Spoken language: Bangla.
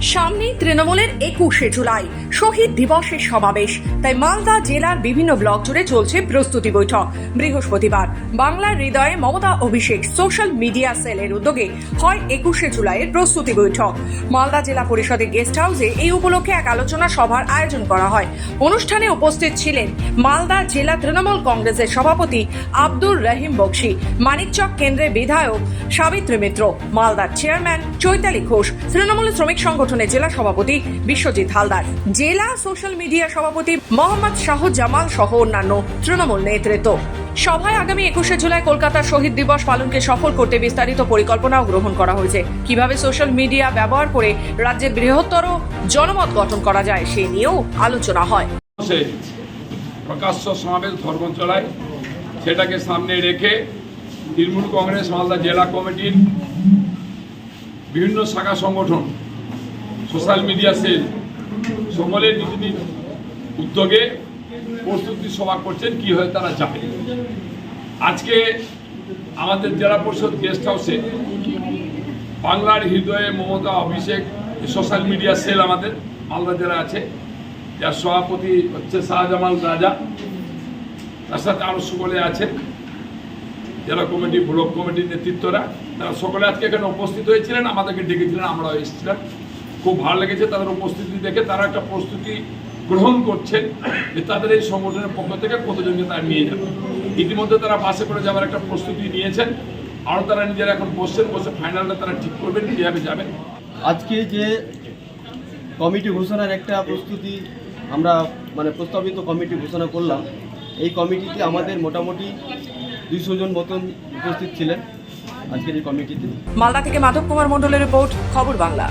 সামনেই তৃণমূলের একুশে জুলাই, শহীদ দিবসের সমাবেশ। তাই মালদা জেলার বিভিন্ন ব্লক জুড়ে চলছে প্রস্তুতি বৈঠক। বৃহস্পতিবার বাংলার হৃদয়ে মমতা অভিষেক সোশ্যাল মিডিয়া সেলের উদ্যোগে হয় একুশে জুলাইয়ের প্রস্তুতি বৈঠক। মালদা জেলা পরিষদের গেস্ট হাউসে এই উপলক্ষে এক আলোচনা সভার আয়োজন করা হয়। অনুষ্ঠানে উপস্থিত ছিলেন মালদা জেলা তৃণমূল কংগ্রেসের সভাপতি আব্দুর রহিম বক্সি মানিকচক কেন্দ্রের বিধায়ক সাবিত্রী মিত্র, মালদার চেয়ারম্যান চৈতালি ঘোষ, তৃণমূল শ্রমিক সংগঠনের জেলা সভাপতি বিশ্বজিৎ হালদার। জেলা সোশ্যাল মিডিয়া সভাপতি মোহাম্মদ শাহ জামাল সহ অন্যান্য তৃণমূল নেতৃত্ব। সভায় আগামী একুশে জুলাই কলকাতার শহীদ দিবস পালনকে সফল করতে বিস্তারিত পরিকল্পনাও গ্রহণ করা হয়েছে। কীভাবে সোশ্যাল মিডিয়া ব্যবহার করে রাজ্যের বৃহত্তর জনমত গঠন করা যায় সে নিয়েও আলোচনা হয়। প্রকাশ্য সমাবেশ ধর্ম চলায় সেটাকে সামনে রেখে তৃণমূল কংগ্রেস, মালদা জেলা কমিটির বিভিন্ন শাখা সংগঠন সোশ্যাল মিডিয়া সেল সকলের নিজ নিজ উদ্যোগে প্রস্তুতি সভা করছেন, কি হয় তারা জানে। আজকে আমাদের জেলা পরিষদ গেস্ট হাউসে বাংলার হৃদয়ে Mamata, Abhishek social media cell আমাদের, মালদা জেলা আছে। যার সভাপতি হচ্ছে শাহজামাল রাজা। তার সাথে আরও সকলে আছেন জেলা কমিটি, ব্লক কমিটির নেতৃত্বরা। তারা সকলে আজকে এখানে উপস্থিত হয়েছিলেন, আমাদেরকে ডেকেছিলেন, আমরাও এসেছিলাম। খুব ভালো লেগেছে তাদের উপস্থিতি দেখে তারা একটা প্রস্তুতি গ্রহণ করছেন যে তাদের এই সংগঠনের পক্ষ থেকে কতজনকে তারা নিয়ে যাবে ইতিমধ্যে তারা বাসে করে যাওয়ার একটা প্রস্তুতি নিয়েছেন। আরও তারা নিজেরা এখন বসছেন বসে ফাইনালটা তারা ঠিক করবেন কীভাবে যাবেন। আজকে যে কমিটি ঘোষণার একটা প্রস্তুতি আমরা মানে প্রস্তাবিত কমিটি ঘোষণা করলাম এই কমিটিতে আমাদের মোটামুটি দুইশো জন মতন উপস্থিত ছিলেন আজকের এই কমিটিতে। মালদা থেকে মাধব কুমার মণ্ডলের রিপোর্ট খবর বাংলা।